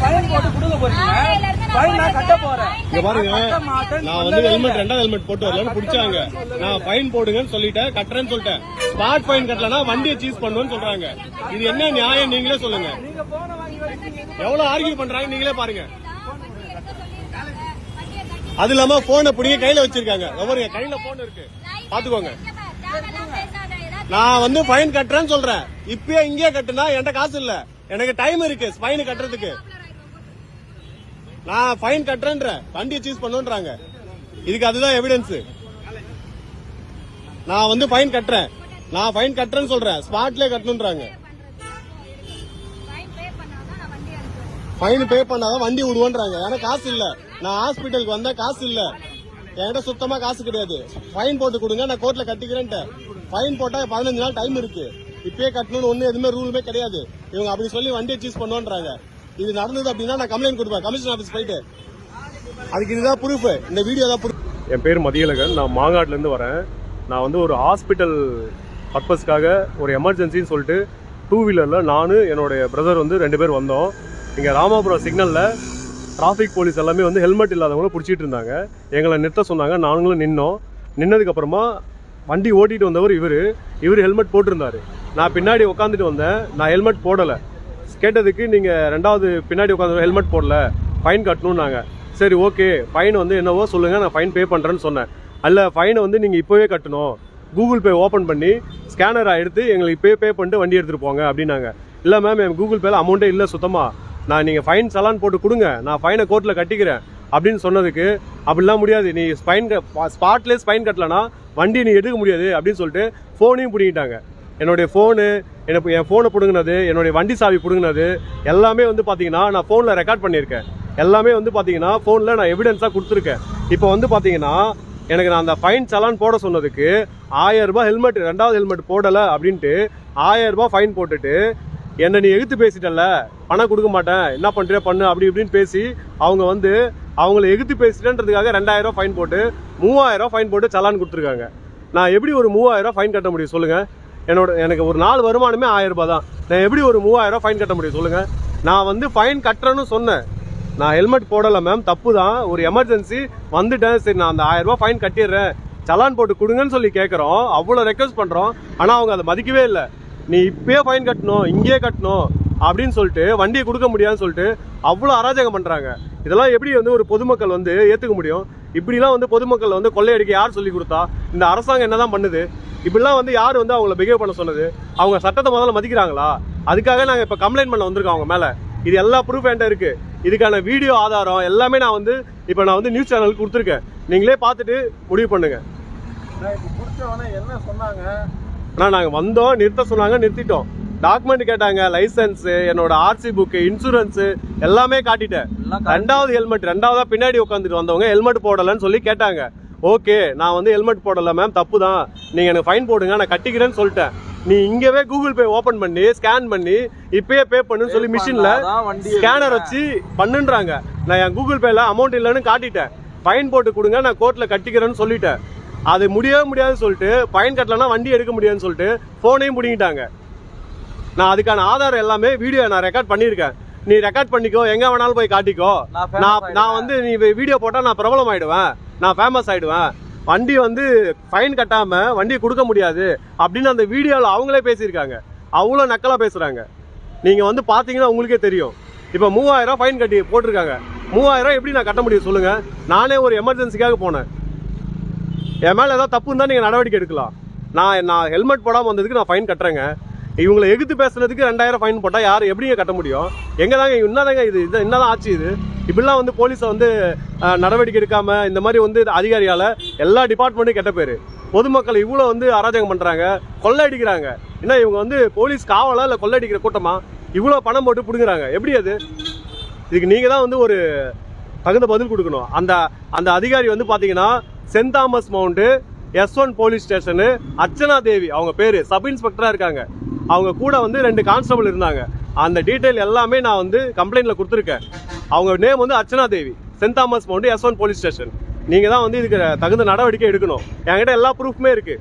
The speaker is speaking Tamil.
ஃபைன் போட்டு கொடுக்க போறீங்க ஃபைன் நான் கட்ட போறேன். இங்க பாருங்க. நான் வந்து ஹெல்மெட். ரெண்டாவது ஹெல்மெட் போட்டு வரலன்னு பிடிச்சாங்க. நான் ஃபைன் போடுங்கன்னு சொல்லிட்டேன் கட்டுறேன்னு சொல்லிட்டேன். ஸ்மார்ட் ஃபைன் கட்டலனா வண்டியை சீஸ் பண்ணுவேன்னு சொல்றாங்க. இது என்ன நியாயம்? நீங்களே சொல்லுங்க. நீங்க போன வாங்கி வச்சிருக்கீங்க எவ்வளவு ஆர்கியூ பண்றாங்க? நீங்களே பாருங்க. அது இல்லாம போனை பிடிங்க கையில வச்சிருக்காங்க. எவருங்க கையில போன் இருக்கு. பாத்துக்கோங்க. நான் வந்து ஃபைன் கட்டுறேன்னு சொல்றேன். இப்பயே இங்கேயே கட்டுனா என்கிட்ட காசு இல்ல. எனக்கு டைம் இருக்கு ஃபைன் கட்டுறதுக்கு. நான் ஃபைன் கட்டுறேன்ற. வண்டியை சீஸ் பண்ணுன்றாங்க. இதுக்கு அதுதான் எவிடன்ஸ் நான் வந்து ஃபைன் கட்டுறேன். நான் ஃபைன் கட்டுறேன்னு சொல்றேன். ஸ்பாட்லயே கட்டணுன்றாங்க. ஃபைன் பே பண்ணாதான் வண்டி விடுவோன்றாங்க ஏன்னா காசு இல்ல. நான் ஹாஸ்பிட்டலுக்கு வந்தா காசு இல்ல. என்கிட்ட சுத்தமா காசு கிடையாது. ஃபைன் போட்டு கொடுங்க நான் கோர்ட்ல கட்டிக்கிறேன்ட்டு ஃபைன் போட்டா பதினஞ்சு நாள் டைம் இருக்கு. இப்பயே கட்டணும்னு ஒண்ணு எதுவுமே ரூலுமே கிடையாது. இவங்க அப்படி சொல்லி வண்டியை சீஸ் பண்ணுவோன்றாங்க இது நடந்தது அப்படின்னா நான் கம்ப்ளைண்ட் கொடுப்பேன். கமிஷன் ஆஃபீஸ் போயிட்டு. அதுக்கு இதுதான் ப்ரூஃப் இந்த வீடியோ தான் ப்ரூஃப் என் பேர் மதியழகன். நான் மாங்காட்லேருந்து வரேன். நான் வந்து ஒரு ஹாஸ்பிட்டல் பர்பஸ்க்காக ஒரு எமர்ஜென்சின்னு சொல்லிட்டு டூ வீலரில் நான் என்னுடைய பிரதர் வந்து ரெண்டு பேர் வந்தோம். இங்கே ராமாபுரம் சிக்னலில் டிராஃபிக் போலீஸ் எல்லாமே வந்து ஹெல்மெட் இல்லாதவங்கள பிடிச்சிட்டு இருந்தாங்க. எங்களை நிறுத்த சொன்னாங்க. நாங்களும் நின்னோம். நின்னதுக்கப்புறமா வண்டி ஓட்டிகிட்டு வந்தவர் இவர். இவர் ஹெல்மெட் போட்டிருந்தாரு. நான் பின்னாடி உட்காந்துட்டு வந்தேன். நான் ஹெல்மெட் போடலை. கேட்டதுக்கு நீங்கள் ரெண்டாவது பின்னாடி உட்காந்து ஹெல்மெட் போடல ஃபைன் கட்டணும்னாங்க. சரி ஓகே ஃபைன் வந்து என்னவோ சொல்லுங்கள் நான் ஃபைன் பே பண்ணுறேன்னு சொன்னேன். அல்ல ஃபைனை வந்து நீங்கள் இப்போவே கட்டணும். கூகுள் பே ஓப்பன் பண்ணி ஸ்கேனரை எடுத்து எங்களுக்கு இப்போயே பே பண்ணிட்டு வண்டி எடுத்துகிட்டு போங்க அப்படின்னாங்க. இல்லை மேம் என் கூகுள் பேல அமௌண்ட்டே இல்லை சுத்தமாக நான் நீங்கள் ஃபைன் சலான் போட்டு கொடுங்க நான் ஃபைனை கோர்ட்டில் கட்டிக்கிறேன் அப்படின்னு சொன்னதுக்கு அப்படிலாம் முடியாது. நீ ஸ்பைன் ஸ்பாட்லேயே ஸ்பைன் கட்டலனா வண்டி நீ எடுக்க முடியாது அப்படின்னு சொல்லிட்டு ஃபோனையும் பிடிங்கிட்டாங்க. என்னுடைய ஃபோனு எனக்கு என் ஃபோனை பிடுங்கினது என்னுடைய வண்டி சாவி பிடுங்கினது எல்லாமே வந்து பார்த்தீங்கன்னா நான் ஃபோனில் ரெக்கார்ட் பண்ணியிருக்கேன். எல்லாமே வந்து பார்த்தீங்கன்னா ஃபோனில் நான் எவிடன்ஸாக கொடுத்துருக்கேன். இப்போ வந்து பார்த்தீங்கன்னா எனக்கு நான் அந்த ஃபைன் சலான் போட சொன்னதுக்கு ஆயரூபா ஹெல்மெட் ரெண்டாவது ஹெல்மெட் போடலை அப்படின்ட்டு ஆயிரம் ஃபைன் போட்டுட்டு என்னை நீ எகுத்து பேசிட்டல பணம் கொடுக்க மாட்டேன் என்ன பண்ணுறியா பண்ணு அப்படி இப்படின்னு பேசி அவங்க வந்து அவங்கள எகுத்து பேசிட்டேன்றதுக்காக ரெண்டாயிரம் ஃபைன் போட்டு மூவாயிரம் ஃபைன் போட்டு சலான் கொடுத்துருக்காங்க. நான் எப்படி ஒரு மூவாயிரம் ஃபைன் கட்ட முடியும் சொல்லுங்கள் என்னோட எனக்கு ஒரு நாள் வருமானமே ஆயிரம் ரூபாய் தான். நான் எப்படி ஒரு மூவாயிரம் ஃபைன் கட்ட முடியும் சொல்லுங்கள் நான் வந்து ஃபைன் கட்டுறேன்னு சொன்னேன். நான் ஹெல்மெட் போடலை மேம் தப்பு தான். ஒரு எமர்ஜென்சி வந்துட்டேன். சரி நான் அந்த ஆயிரம் ரூபாய் ஃபைன் கட்டிடுறேன். சலான் போட்டு கொடுங்கன்னு சொல்லி கேட்குறோம் அவ்வளோ ரெக்வஸ்ட் பண்ணுறோம் ஆனால் அவங்க அதை மதிக்கவே இல்லை. நீ இப்பயே ஃபைன் கட்டணும் இங்கேயே கட்டணும் அப்படின்னு சொல்லிட்டு வண்டியை கொடுக்க முடியாதுன்னு சொல்லிட்டு அவ்வளோ அராஜகம் பண்ணுறாங்க இதெல்லாம் எப்படி வந்து ஒரு பொதுமக்கள் வந்து ஏற்றுக்க முடியும்? இப்படிலாம் வந்து பொதுமக்கள் வந்து கொள்ளையடிக்க யார் சொல்லி கொடுத்தா? இந்த அரசாங்கம் என்னதான் பண்ணுது? இப்படிலாம் வந்து யார் வந்து அவங்கள பிஹேவ் பண்ண சொன்னது? அவங்க சட்டத்தை முதல்ல மதிக்கிறாங்களா? அதுக்காக நாங்கள் இப்போ கம்ப்ளைண்ட் பண்ண வந்திருக்கோம் அவங்க மேலே. இது எல்லா ப்ரூஃப் என்கிட்ட இருக்கு. இதுக்கான வீடியோ ஆதாரம் எல்லாமே நான் வந்து இப்போ நான் வந்து நியூஸ் சேனலுக்கு கொடுத்துருக்கேன். நீங்களே பார்த்துட்டு முடிவு பண்ணுங்க. நான் இப்ப புடிச்சவன என்ன சொன்னாங்க? ஆனால் நாங்கள் வந்தோம் நிறுத்த சொன்னாங்க நிறுத்திட்டோம். டாக்குமெண்ட் கேட்டாங்க லைசன்ஸ் என்னோட ஆர்சி புக்கு இன்சூரன்ஸ் எல்லாமே காட்டிட்டேன். ரெண்டாவது ஹெல்மெட் ரெண்டாவதா பின்னாடி உட்காந்துட்டு வந்தவங்க ஹெல்மெட் போடலன்னு சொல்லி கேட்டாங்க. ஓகே நான் வந்து ஹெல்மெட் போடல மேம் தப்பு தான் நீங்க எனக்கு ஃபைன் போடுங்க நான் கட்டிக்கிறேன்னு சொல்லிட்டேன். நீ இங்கவே கூகுள் பே ஓபன் பண்ணி ஸ்கேன் பண்ணி இப்பயே பே பண்ணுன்னு சொல்லி மிஷின்ல ஸ்கேனர் வச்சு பண்ணுன்றாங்க. நான் என் கூகுள் பேல அமௌண்ட் இல்லைன்னு காட்டிட்டேன். ஃபைன் போட்டு கொடுங்க நான் கோர்ட்ல கட்டிக்கிறேன்னு சொல்லிட்டேன். அது முடியவே முடியாதுன்னு சொல்லிட்டு ஃபைன் கட்டலன்னா வண்டி எடுக்க முடியாதுன்னு சொல்லிட்டு ஃபோனையும் பிடிங்கிட்டாங்க. நான் அதுக்கான ஆதாரம் எல்லாமே வீடியோ நான் ரெக்கார்ட் பண்ணியிருக்கேன். நீ ரெக்கார்ட் பண்ணிக்கோ எங்க வேணாலும் போய் காட்டிக்கோ. நான் நான் வந்து நீ வீடியோ போட்டா நான் பிரபலம் ஆயிடுவேன். நான் ஃபேமஸ் ஆயிடுவேன். வண்டி வந்து ஃபைன் கட்டாம வண்டியை கொடுக்க முடியாது அப்படின்னு அந்த வீடியோவில் அவங்களே பேசியிருக்காங்க. அவ்வளோ நக்கலா பேசுறாங்க. நீங்க வந்து பாத்தீங்கன்னா உங்களுக்கே தெரியும். இப்போ மூவாயிரம் ஃபைன் கட்டி போட்டிருக்காங்க. மூவாயிரம் எப்படி நான் கட்ட முடியும் சொல்லுங்க. நானே ஒரு எமர்ஜென்சிக்காக போனேன். என் மேல ஏதாவது தப்பு இருந்தா நீங்க நடவடிக்கை எடுக்கலாம். நான் நான் ஹெல்மெட் போடாம வந்ததுக்கு நான் ஃபைன் கட்டுறேங்க. இவங்களை எகுத்து பேசுனதுக்கு ரெண்டாயிரம் ஃபைன் போட்டால் யார் எப்படிங்க கட்ட முடியும்? எங்கே தாங்க என்னதாங்க இது? இது என்னதான் ஆச்சு இது? இப்படிலாம் வந்து போலீஸை வந்து நடவடிக்கை எடுக்காமல் இந்த மாதிரி வந்து அதிகாரியால் எல்லா டிபார்ட்மெண்ட்டும் கெட்ட பேர். பொதுமக்கள் இவ்வளோ வந்து அராஜகம் பண்றாங்க கொள்ளையடிக்கிறாங்க. என்ன இவங்க வந்து போலீஸ் காவலா இல்லை கொள்ளையடிக்கிற கூட்டமாக இவ்வளோ பணம் போட்டு பிடுங்குறாங்க. எப்படி அது? இதுக்கு நீங்கள் தான் வந்து ஒரு தகுந்த பதில் கொடுக்கணும். அந்த அந்த அதிகாரி வந்து பார்த்தீங்கன்னா St Thomas Mount S one police station Archana Devi அவங்க பேர் சப் இன்ஸ்பெக்டராக இருக்காங்க. அவங்க கூட வந்து ரெண்டு கான்ஸ்டபிள் இருந்தாங்க. அந்த டீட்டெயில் எல்லாமே நான் வந்து கம்ப்ளைண்ட்டில் கொடுத்துருக்கேன். அவங்க நேம் வந்து Archana Devi St Thomas Mount S one police station நீங்கள் தான் வந்து இதுக்கு தகுந்த நடவடிக்கை எடுக்கணும். என்கிட்ட எல்லா ப்ரூஃப்மே இருக்குது